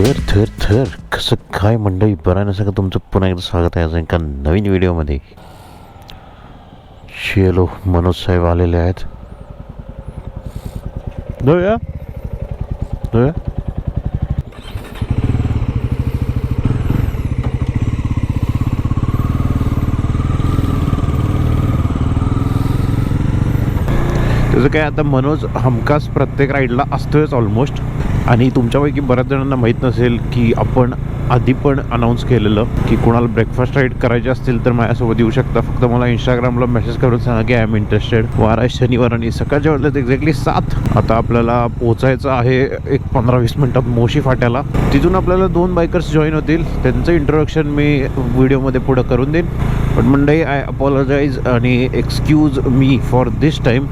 थर थर थर. कसं काय मंडळी? बरं नसं का तुमचं पुन्हा एकदा स्वागत आहे अजून एका नवीन व्हिडिओमध्ये. शेलो मनोज साहेब आलेले आहेत. त्याचं काय आता मनोज हमखास प्रत्येक राईडला असतोच ऑलमोस्ट आणि तुमच्यापैकी बऱ्याच जणांना माहीत नसेल की आपण आधी पण अनाऊन्स केलेलं की कोणाला ब्रेकफास्ट राईड करायचे असतील तर माझ्यासोबत येऊ शकता. फक्त मला इंस्टाग्रामला मेसेज करून सांगा की आय एम इंटरेस्टेड वार शनिवार आणि सकाळच्या वेळेला एक्झॅक्टली सात. आता आपल्याला पोहोचायचं आहे एक पंधरा वीस मिनटात मोशी फाट्याला. तिथून आपल्याला दोन बायकर्स जॉईन होतील. त्यांचं इंट्रोडक्शन मी व्हिडिओमध्ये पुढं करून देईन. पण मंडई आय अपॉलॉजाईज आणि excuse me for this time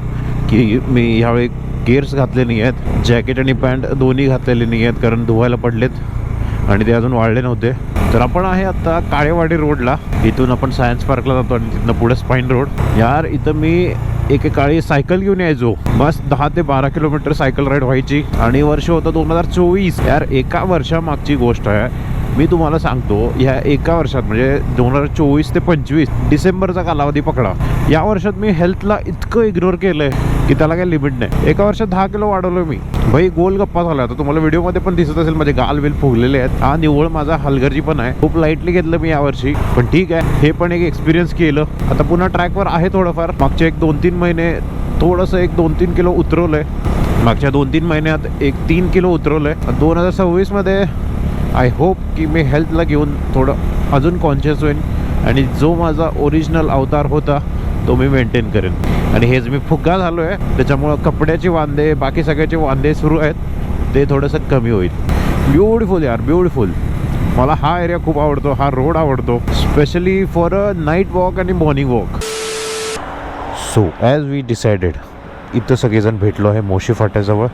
की मी ह्यावेळी गेअर्स घातले नाही आहेत. जॅकेट आणि पॅन्ट दोन्ही घातलेले नाही आहेत कारण धुवायला पडलेत आणि ते अजून वाढले नव्हते. तर आपण आहे आता काळेवाडी रोडला. इथून आपण सायन्स पार्कला जातो आणि तिथनं पुढे स्पाईन रोड यार इथं मी एके काळी सायकल घेऊन यायचो. बस दहा ते बारा किलोमीटर सायकल राईड व्हायची. आणि वर्ष होतं दोन हजार चोवीस. यार एका वर्षामागची गोष्ट आहे. मी तुम्हाला सांगतो ह्या एका वर्षात म्हणजे दोन हजार चोवीस ते पंचवीस डिसेंबरचा कालावधी पकडा. या वर्षात मी हेल्थला इतकं इग्नोर केलंय की त्याला काही लिमिट नाही. एका वर्षात दहा किलो वाढवलं मी. भाई गोल गप्पा झाला आता तुम्हाला व्हिडिओमध्ये पण दिसत असेल माझे गाल बिल फुगलेले आहेत. हा निव्वळ माझा हलगर्जी पण आहे. खूप लाईटली घेतलं मी यावर्षी. पण ठीक आहे हे पण एक एक्सपिरियन्स केलं. आता पुन्हा ट्रॅकवर आहे थोडंफार. मागचे एक दोन तीन महिने थोडंसं एक दोन तीन किलो उतरवलंय. मागच्या दोन तीन महिन्यात एक तीन किलो उतरवलंय. दोन हजार सव्वीसमध्ये आय होप की मी हेल्थला घेऊन थोडं अजून कॉन्शियस होईन आणि जो माझा ओरिजिनल अवतार होता तो मी मेंटेन करेन. आणि हेच मी फुग्गा झालो आहे त्याच्यामुळं कपड्याचे वांदे बाकी सगळ्याचे वांदे सुरू आहेत ते थोडंसं कमी होईल. ब्युटिफुल यार ब्युटिफुल मला हा एरिया खूप आवडतो हा रोड आवडतो specially for a night walk आणि morning walk so as we decided इथं सगळेजण भेटलो आहे मोशी फाट्याजवळ.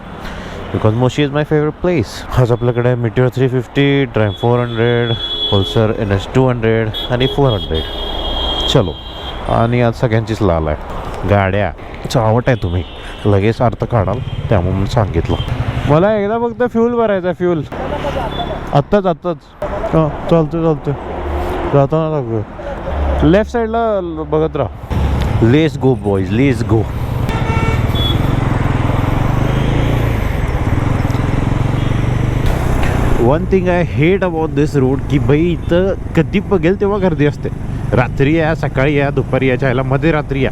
Because Moshi is my favourite place आज आपल्याकडे Meteor three fifty dry four hundred Pulsar N S two hundred आणि फोर हंड्रेड चलो. आणि आज सगळ्यांचीच लाल आहे. गाड्या. चावट आहे तुम्ही. लगेच अर्थ काढाल. त्यामुळे म्हणून सांगितलं. मला एकदा फक्त फ्यूल भरायचा फ्यूल आत्ताच आत्ताच. हां चालतं चालतं जाताना लागतो लेफ्ट साईडला बघत राहा. Let's go boys let's go one thing I hate about this road की बाई इथं कधी बघेल तेव्हा गर्दी असते. रात्री या सकाळी या दुपारी याच्या आयला मध्ये रात्री या.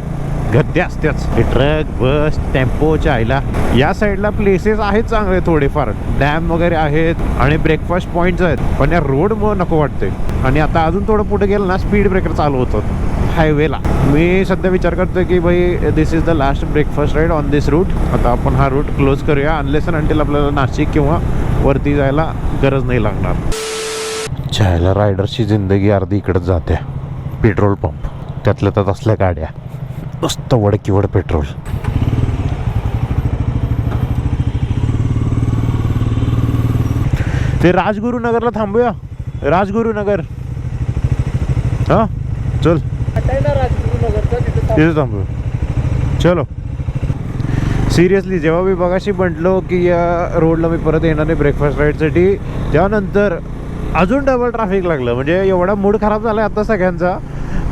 गर्दी असतेच. ट्रक बस टेम्पोच्या चायला. या साईडला प्लेसेस आहेत चांगले थोडेफार. डॅम वगैरे आहेत आणि ब्रेकफास्ट पॉईंट्स आहेत. पण या रोडमुळं नको वाटते आणि आता अजून थोडं पुढे गेलं ना स्पीड ब्रेकर चालू होतं. हायवेला मी सध्या विचार करतोय की भाई this is the last breakfast ride on this route आता आपण हा रूट क्लोज करूया. अनलेस अंटील आपल्याला नाशिक किंवा वरती जायला गरज नाही लागणार. छायला रायडरची जिंदगी अर्धी इकडंच जाते. पेट्रोल पंप त्यातल्या त्यात असल्या गाड्या. नुसतं वडकीवड पेट्रोल ते राजगुरुनगरला थांबूया. राजगुरुनगर. हां? चल. तिथे थांबू. चलो. सिरियसली जेव्हा मी बघाशी म्हटलो की या रोडला मी परत येणार नाही ब्रेकफास्ट राईडसाठी त्यानंतर अजून डबल ट्रॅफिक लागलं. म्हणजे एवढा मूड खराब झाला आहे आता सगळ्यांचा.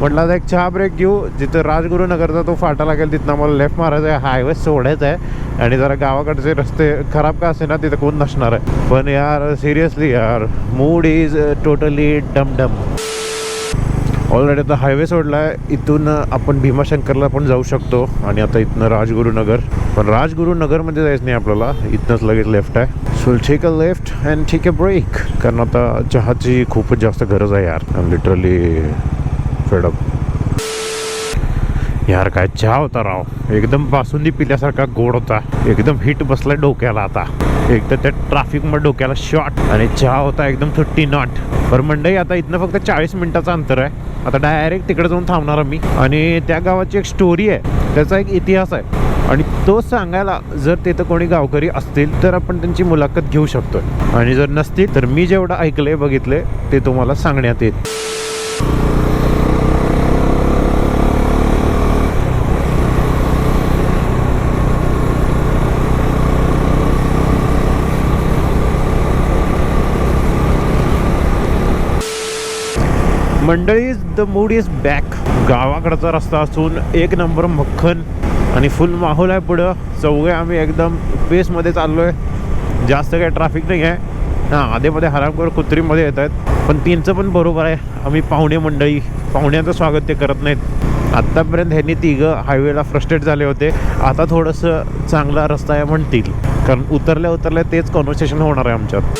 म्हटलं आता एक चहा ब्रेक घेऊ. जिथं राजगुरुनगरचा तो फाटा लागेल तिथनं मला लेफ्ट मारायचा आहे. हायवे सोडायचा आहे. आणि जरा गावाकडचे रस्ते खराब का असे ना तिथं कोण नसणार आहे. पण यार सिरियसली यार मूड इज टोटली डम डम ऑलरेडी आता हायवे सोडला आहे इथून आपण भीमाशंकरला पण जाऊ शकतो. आणि आता इथनं राजगुरुनगर. पण राजगुरुनगरमध्ये जायचं नाही आपल्याला. इथनंच लगेच लेफ्ट आहे. सो ठीक आहे लेफ्ट अँड ठीक आहे ब्रेक कारण आता चहाची खूपच जास्त गरज आहे यार. लिटरली फेडअप यार काय चहा होता राव. एकदम बासुंदी पिल्यासारखा गोड होता. एकदम हिट बसलाय डोक्याला आता. एक तर त्या ट्रॅफिकमध्ये डोक्याला शॉट आणि चहा होता एकदम थर्टी नॉट पर मंडई आता इथनं फक्त चाळीस मिनिटाचं अंतर आहे. आता डायरेक्ट तिकडे जाऊन थांबणार मी. आणि त्या गावाची एक स्टोरी आहे. त्याचा एक इतिहास आहे. आणि तो सांगायला जर तिथं कोणी गावकरी असतील तर आपण त्यांची मुलाखत घेऊ शकतो आणि जर नसतील तर मी जेवढं ऐकले बघितले ते तुम्हाला सांगण्यात येईल. मंडळी द मूड इज बॅक गावाकडचा रस्ता असून एक नंबर मक्खन आणि फुल माहोल आहे पुढं. चौघे आम्ही एकदम पेसमध्ये चाललो आहे जास्त काही ट्रॅफिक नाही आहे हां आधेमध्ये हरामखोर कुत्रीमध्ये येत आहेत. पण तीनचं पण बरोबर आहे. आम्ही पाहुणे मंडळी पाहुण्यांचं स्वागत ते करत नाहीत. आत्तापर्यंत ह्यांनी तिघं हायवेला फ्रस्ट्रेट झाले होते. आता थोडंसं चांगला रस्ता आहे म्हणतील. कारण उतरल्या उतरल्या तेच कॉन्व्हर्सेशन होणार आहे आमच्यात.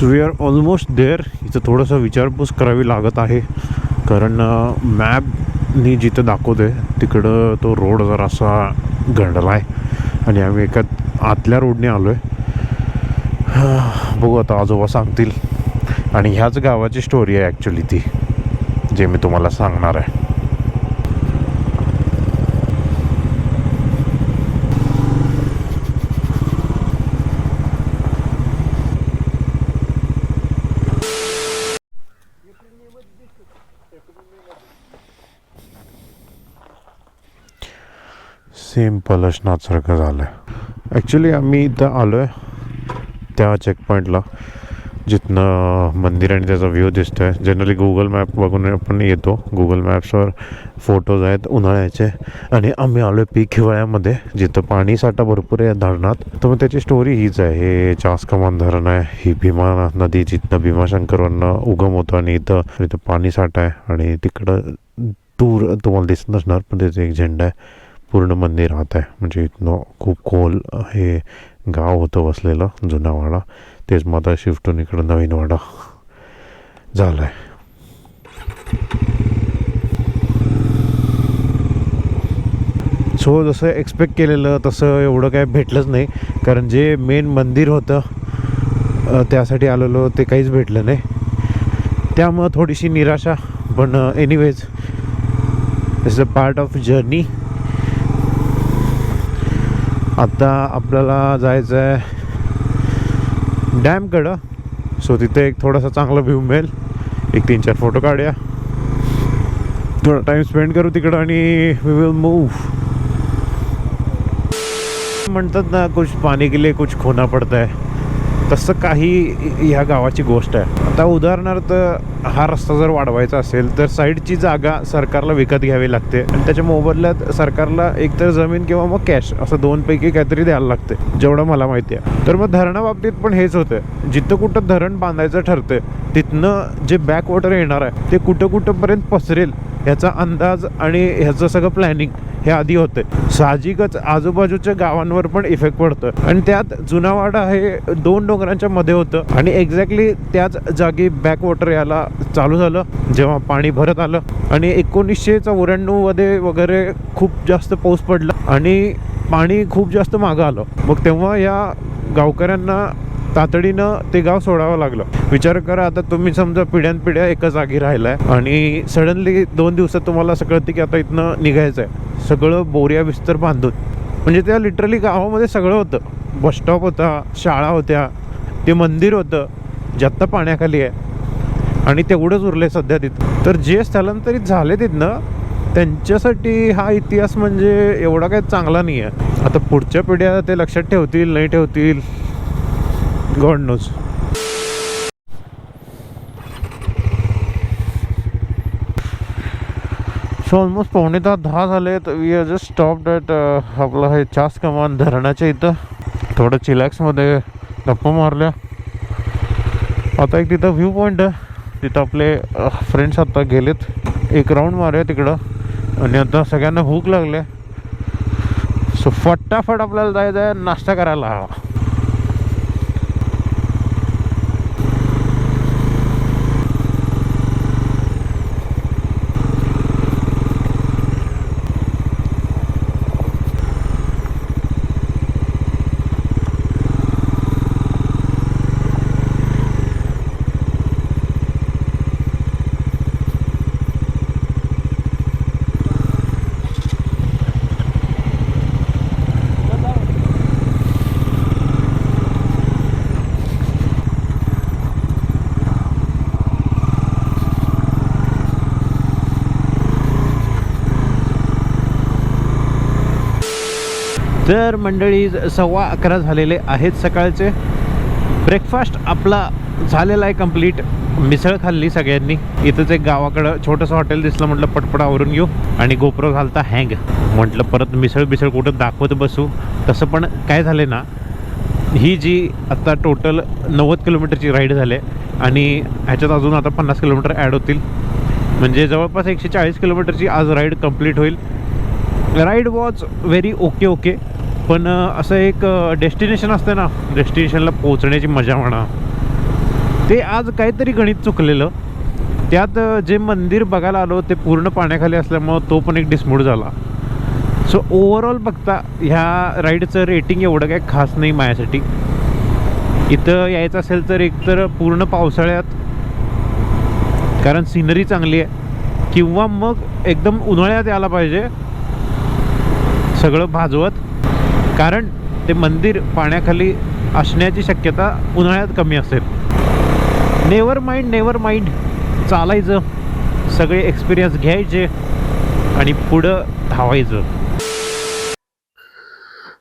So we are almost there इथं थोडंसं विचारपूस करावी लागत आहे. कारण मॅपनी जिथं दाखवते तिकडं तो रोड जरासा गंडला आहे. आणि आम्ही एका आतल्या रोडने आलो आहे बघू आता आजोबा सांगतील. आणि ह्याच गावाची स्टोरी आहे ॲक्च्युली ती जे मी तुम्हाला सांगणार आहे. सेम पलशनाथसारखं झालं आहे ॲक्च्युली आम्ही इथं आलो आहे त्या चेकपॉईंटला जिथनं मंदिर आणि त्याचा व्ह्यू दिसतो आहे जनरली गुगल मॅप बघून आपण येतो. गुगल मॅप्सवर फोटोज आहेत उन्हाळ्याचे. आणि आम्ही आलो आहे पीक हिवाळ्यामध्ये जिथं पाणी साठा भरपूर आहे धरणात. तर मग त्याची स्टोरी हीच आहे. हे चासकमान धरण आहे. ही भीमा नदी जिथनं भीमाशंकरवरनं उगम होतो आणि इथं इथं पाणी साठा आहे. आणि तिकडं दूर तुम्हाला दिसत नसणार पण त्याचा एक झेंडा आहे. पूर्ण मंदिर राहत आहे. म्हणजे इथनं खूप खोल हे गाव होतं वसलेलं जुनावाडा तेच मग आता शिफ्ट होऊन इकडं नवीन वाडा झाला आहे सो जसं एक्सपेक्ट केलेलं तसं एवढं काय भेटलंच नाही. कारण जे मेन मंदिर होतं त्यासाठी आलेलो ते काहीच भेटलं नाही. त्यामुळं थोडीशी निराशा पण anyways is a part of journey आता आपल्याला जायचं आहे डॅमकडं. सो तिथे एक थोडासा चांगला व्ह्यू मिळेल. एक तीन चार फोटो काढूया. थोडा टाइम स्पेंड करू तिकडं आणि वी विल मूव्ह म्हणतात ना कुछ पाणी के लिए कुछ खोना पडत आहे तसं काही ह्या गावाची गोष्ट आहे. आता उदाहरणार्थ हा रस्ता जर वाढवायचा असेल तर साईडची जागा सरकारला विकत घ्यावी लागते आणि त्याच्या मोबदल्यात सरकारला एकतर जमीन किंवा मग कॅश असं दोनपैकी काहीतरी द्यायला लागते जेवढं मला माहिती आहे. तर मग धरणाबाबतीत पण हेच होतं. जिथं कुठं धरण बांधायचं ठरतं तिथनं जे बॅक वॉटर येणार आहे ते कुठं कुठंपर्यंत पसरेल ह्याचा अंदाज आणि ह्याचं सगळं प्लॅनिंग हे आधी होते. साहजिकच आजूबाजूच्या गावांवर पण इफेक्ट पडतो आणि त्यात जुनावाडा हे दोन डोंगरांच्या मध्ये होतं. आणि एक्झॅक्टली त्याच जागी बॅक वॉटर याला चालू झालं. जेव्हा पाणी भरत आलं. आणि एकोणीसशे चौऱ्याण्णवमध्ये वगैरे खूप जास्त पाऊस पडला. आणि पाणी खूप जास्त मागं आलं. मग तेव्हा या गावकऱ्यांना तातडीनं ते गाव सोडावं लागलं. विचार करा आता तुम्ही समजा पिढ्यानपिढ्या एका जागी राहिलाय. आणि सडनली दोन दिवसात तुम्हाला असं कळतं की आता इथनं निघायचं आहे सगळं बोऱ्या बिस्तर बांधून म्हणजे त्या लिटरली गावामध्ये सगळं होतं. बसस्टॉप होता शाळा होत्या ते मंदिर होतं जे आत्ता पाण्याखाली आहे. आणि तेवढंच उरले सध्या तिथं. तर जे स्थलांतरित झाले तिथनं त्यांच्यासाठी हा इतिहास म्हणजे एवढा काही चांगला नाही आहे आता पुढच्या पिढ्या ते लक्षात ठेवतील नाही ठेवतील? गॉड नोज सो ऑलमोस्ट पावणे दहा दहा झाले तर we are just stop that आपलं हे चास कमान धरणाच्या इथं. थोडं चिलॅक्समध्ये गप्पा मारल्या. आता एक तिथं व्ह्यू पॉईंट आहे. तिथं आपले uh, फ्रेंड्स आता गेलेत. एक राऊंड मारूया तिकडं. आणि आता सगळ्यांना भूक लागले सो फटाफट आपल्याला जायचं आहे नाश्ता करायला. हवा तर मंडळी सव्वा अकरा झालेले आहेत सकाळचे. ब्रेकफास्ट आपला झालेला आहे कंप्लीट मिसळ खाल्ली सगळ्यांनी. इथंच एक गावाकडं छोटंसं हॉटेल दिसलं म्हटलं पटपट आवरून घेऊ. आणि गोप्रो घालता हँग म्हटलं परत मिसळ बिसळ कुठं दाखवत बसू? तसं पण काय झाले ना ही जी आत्ता टोटल नव्वद किलोमीटरची राईड झाली आहे आणि ह्याच्यात अजून आता पन्नास किलोमीटर ॲड होतील. म्हणजे जवळपास एकशे चाळीस किलोमीटरची आज राईड कंप्लीट होईल. Ride was very okay okay पण असं एक डेस्टिनेशन असतं ना डेस्टिनेशनला पोहोचण्याची मजा म्हणा. ते आज काहीतरी गणित चुकलेलं. त्यात जे मंदिर बघायला आलो ते पूर्ण पाण्याखाली असल्यामुळं तो पण एक डिसमूड झाला. सो ओव्हरऑल बघता ह्या राईडचं रेटिंग एवढं काही खास नाही माझ्यासाठी. इथं यायचं असेल तर एकतर पूर्ण पावसाळ्यात कारण सिनरी चांगली आहे. किंवा मग एकदम उन्हाळ्यात यायला पाहिजे. सगळं भाजवत. कारण ते मंदिर पाण्याखाली असण्याची शक्यता उन्हाळ्यात कमी असेल. नेवर माइंड नेवर माइंड चालायचं. सगळे एक्सपिरियन्स घ्यायचे आणि पुढं धावायचं.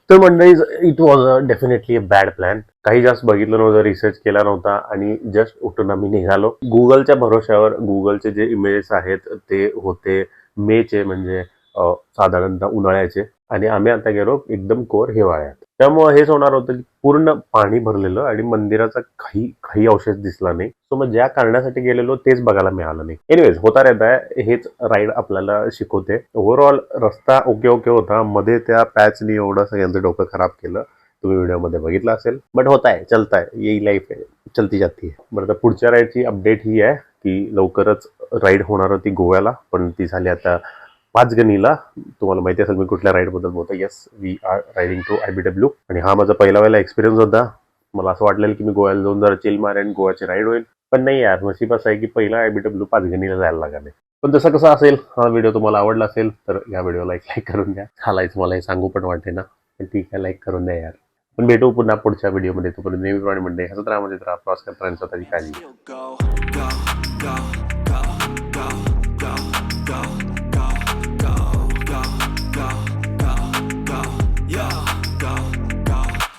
तर मंडळी it was definitely a bad plan काही जास्त बघितलं नव्हतं रिसर्च केला नव्हता आणि जस्ट उठून आम्ही निघालो. गुगलच्या भरोश्यावर गुगलचे जे इमेजेस आहेत ते होते. मेचे म्हणजे साधारणतः उन्हाळ्याचे. आणि आम्ही आता गेलो एकदम कोर हिवाळ्यात. त्यामुळे हेच होणार होतं की पूर्ण पाणी भरलेलं आणि मंदिराचा काही काही अवशेष दिसला नाही. सो मग ज्या कारणासाठी गेलेलो तेच बघायला मिळालं नाही. एनिवेज होता रहता हेच राईड आपल्याला शिकवते. ओव्हरऑल रस्ता ओके ओके होता. मध्ये त्या पॅचनी एवढं सगळ्यांचं डोकं खराब केलं. तुम्ही व्हिडिओमध्ये बघितलं असेल. बट होत आहे चलताय यही लाईफ आहे चलती जाती आहे बरं तर पुढच्या राईडची अपडेट ही आहे की लवकरच राईड होणार होती गोव्याला. पण ती झाली आता पाचगणीला. तुम्हाला माहिती असेल मी कुठल्या राईडबद्दल बोलतो yes we are riding to I B W आणि हा माझा पहिला वेळेला एक्सपिरियन्स होता. मला असं वाटलेलं की मी गोव्याला जाऊन जरा चिल मारेन गोव्याची राईड होईल. पण नाही यार नशीब असं आहे की पहिला आय बी डब्ल्यू पाचगणीला जायला लागले पण जसं कसं असेल हा व्हिडिओ तुम्हाला आवडला असेल तर या व्हिडिओला एक लाईक करून द्या. चालायचं मला हे सांगू पण वाटते ना. पण ठीक आहे लाईक करून द्या यार. पण भेटू पुन्हा पुढच्या व्हिडिओमध्ये तोपर्यंत नेहमीप्रमाणे म्हणते हसत राहा म्हणजे राहा प्रवास करताना स्वतःची काळजी.